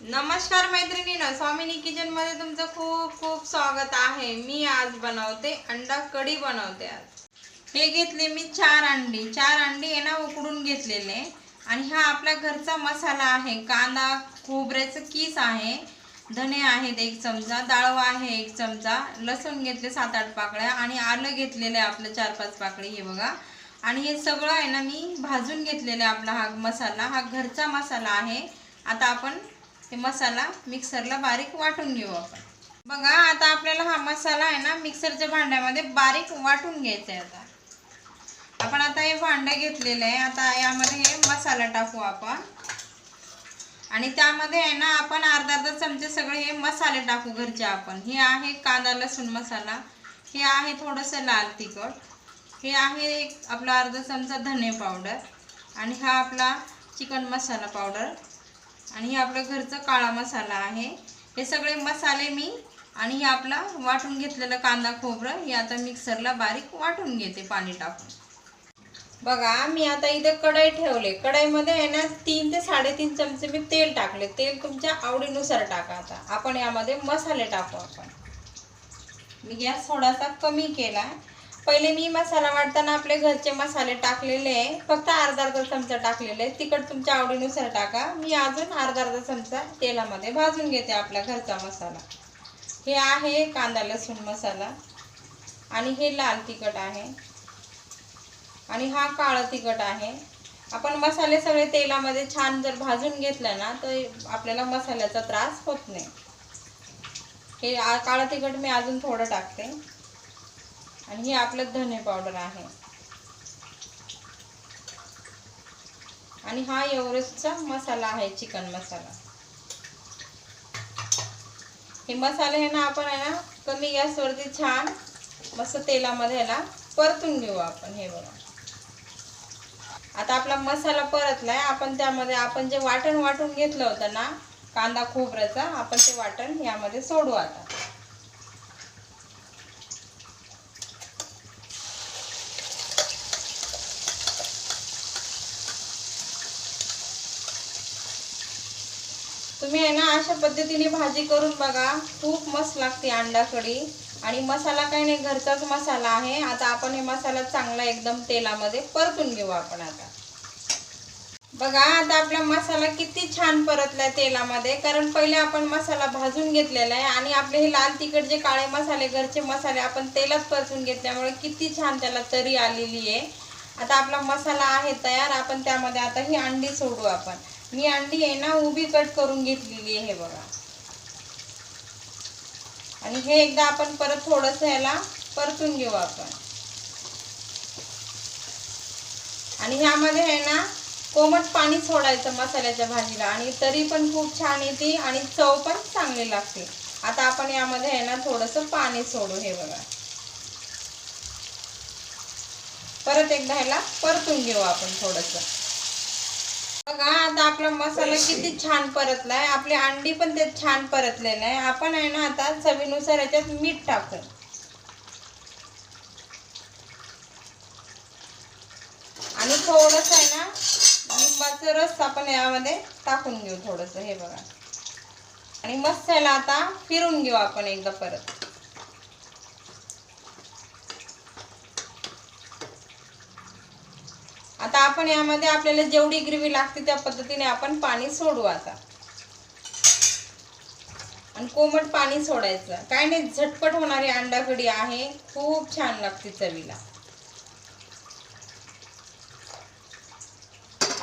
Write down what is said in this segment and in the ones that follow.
नमस्कार मैत्रिणीनं स्वामिनी किचनमध्ये तुमचं खूप खूप स्वागत आहे. मी आज बनवते अंडा कढी बनवते आज. हे घेतले मी चार अंडी. चार अंडी आहे ना उकडून घेतलेले. आणि हा आपल्या घरचा मसाला आहे. कांदा खोबऱ्याचं किस आहे. धने आहेत एक चमचा डाळवा आहे एक चमचा लसूण घेतले सात आठ पाकळ्या आणि आलं घेतलेलं आहे आपलं चार पाच पाकळी हे बघा. आणि हे सगळं आहे ना मी भाजून घेतलेलं आहे आपला हा मसाला. हा घरचा मसाला आहे. आता आपण हे मसाला मिक्सरला बारीक वाटून घेऊ आपण. बघा आता आपल्याला हा मसाला आहे ना मिक्सरच्या भांड्यामध्ये बारीक वाटून घ्यायचा आहे आता. आपण आता हे भांडं घेतलेलं आहे. आता यामध्ये हे मसाला टाकू आपण. आणि त्यामध्ये आहे ना आपण अर्धा अर्धा चमचे सगळे हे मसाले टाकू घरचे आपण. हे आहे कांदा लसूण मसाला. हे आहे थोडंसं लाल तिखट. हे आहे एक आपला अर्धा चमचा धने पावडर. आणि हा आपला चिकन मसाला पावडर. आणि हे आपलं घरचं काळा मसाला आहे. हे सगळे मसाले मी आणि हे आपला वाटून घेतलेलं कांदा खोबरं हे आता मिक्सरला बारीक वाटून घेते पाणी टाकून. बघा मी आता इथे कढई ठेवले. कढईमध्ये आहे ना तीन ते साडेतीन चमचे मी तेल टाकले. तेल तुमच्या आवडीनुसार टाका आता. आपण यामध्ये मसाले टाकू आपण. मी गॅस थोडासा कमी केला. पहिले मी मसाला वाटताना आपले घरचे मसाले टाकलेले आहे. फक्त अर्धा अर्धा चमचा टाकलेले आहे. तिखट तुमच्या आवडीनुसार टाका. मी अजून अर्धा अर्धा चमचा तेलामध्ये भाजून घेते आपला घरचा मसाला. हे आहे कांदा लसूण मसाला. आणि हे लाल तिखट आहे. आणि हा काळं तिखट आहे. आपण मसाले सगळे तेलामध्ये छान जर भाजून घेतलं ना तर आपल्याला मसाल्याचा त्रास होत नाही. हे काळं तिखट मी अजून थोडं टाकते. आणि हे आपलं धने पावडर आहे. आणि हा एव्हरेस्टचा मसाला आहे चिकन मसाला. हे मसाले हे ना आपण आहे ना कमी गॅसवरती छान मस्त तेलामध्ये ह्याला परतून घेऊ आपण हे बघा. आता आपला मसाला परतलाय आपण त्यामध्ये आपण जे वाटण वाटून घेतलं होतं ना कांदा खोबऱ्याचा आपण ते वाटण यामध्ये सोडू आता. तुम्ही आहे ना अशा पद्धतीने भाजी करून बघा. खूप मस्त लागते अंडा कढी आणि मसाला काही नाही घरचाच मसाला आहे. आता आपण हे मसाला चांगला एकदम तेलामध्ये परतून घेऊ आपण आता. बघा आता आपला मसाला किती छान परतलाय तेलामध्ये. कारण पहिले आपण मसाला भाजून घेतलेला आहे. आणि आपले हे लाल तिखट जे काळे मसाले घरचे मसाले आपण तेलात परतून घेतल्यामुळे किती छान त्याला तरी आलेली आहे. आता आपला मसाला आहे तयार आपण त्यामध्ये आता ही अंडी सोडू आपण. मी अंडी आहे ना उभी कट करून घेतलेली आहे हे बघा. आणि हे एकदा आपण परत थोडंसं ह्याला परतून घेऊ आपण. आणि ह्यामध्ये आहे ना कोमट पाणी सोडायचं मसाल्याच्या भाजीला. आणि तरी पण खूप छान येते आणि चव पण चांगली लागते. आता आपण यामध्ये आहे ना थोडंसं पाणी सोडू हे बघा. परत एकदा ह्याला परतून घेऊ आपण थोडंसं. बघा आता आपला मसाला किती छान परतलाय. आपली अंडी पण ते छान परतलेलं आहे. आपण आहे ना आता चवीनुसार याच्यात मीठ टाकू आणि थोडस आहे ना लिंबाचं रस आपण यामध्ये टाकून घेऊ थोडस. हे बघा. आणि मस्त याला आता फिरून घेऊ आपण एकदा परत आता आपण यामध्ये आपल्याला जेवढी ग्रेव्ही लागते त्या पद्धतीने आपण पाणी सोडू आता. आणि कोमट पाणी सोडायचं. काय नाही झटपट होणारी अंडा कढी आहे. खूप छान लागते चवीला.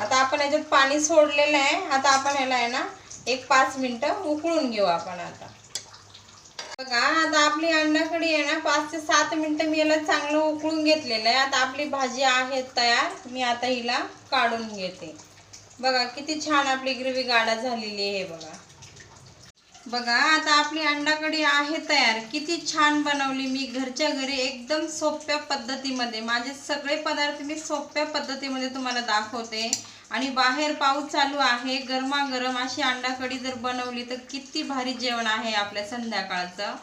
आता आपण याच्यात पाणी सोडलेलं आहे. आता आपण याला आहे ना एक पाच मिनटं उकळून घेऊ आपण आता. बघा आता आपली अंडा कढी आहे ना पाच ते सात मिनिटं मी याला चांगलं उकळून घेतलेलं आहे. आता आपली भाजी आहे तयार. मी आता हिला काढून घेते. बघा किती छान आपली ग्रेव्ही गाडा झालेली आहे बघा. बघा आता आपली अंडाकडी आहे तयार. किती छान बनवली मी घरच्या घरी एकदम सोप्या पद्धतीमध्ये. माझे सगळे पदार्थ मी सोप्या पद्धतीमध्ये तुम्हाला दाखवते. आणि बाहेर पाऊस चालू आहे गरमागरम अशी अंडा कढी जर बनवली तर किती भारी जेवण आहे आपल्या संध्याकाळचं.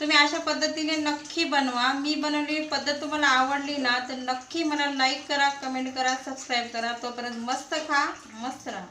तुम्ही अशा पद्धतीने नक्की बनवा. मी बनवलेली पद्धत तुम्हाला आवडली ना तर नक्की मला लाईक करा कमेंट करा सबस्क्राईब करा. तोपर्यंत मस्त खा मस्त राहा.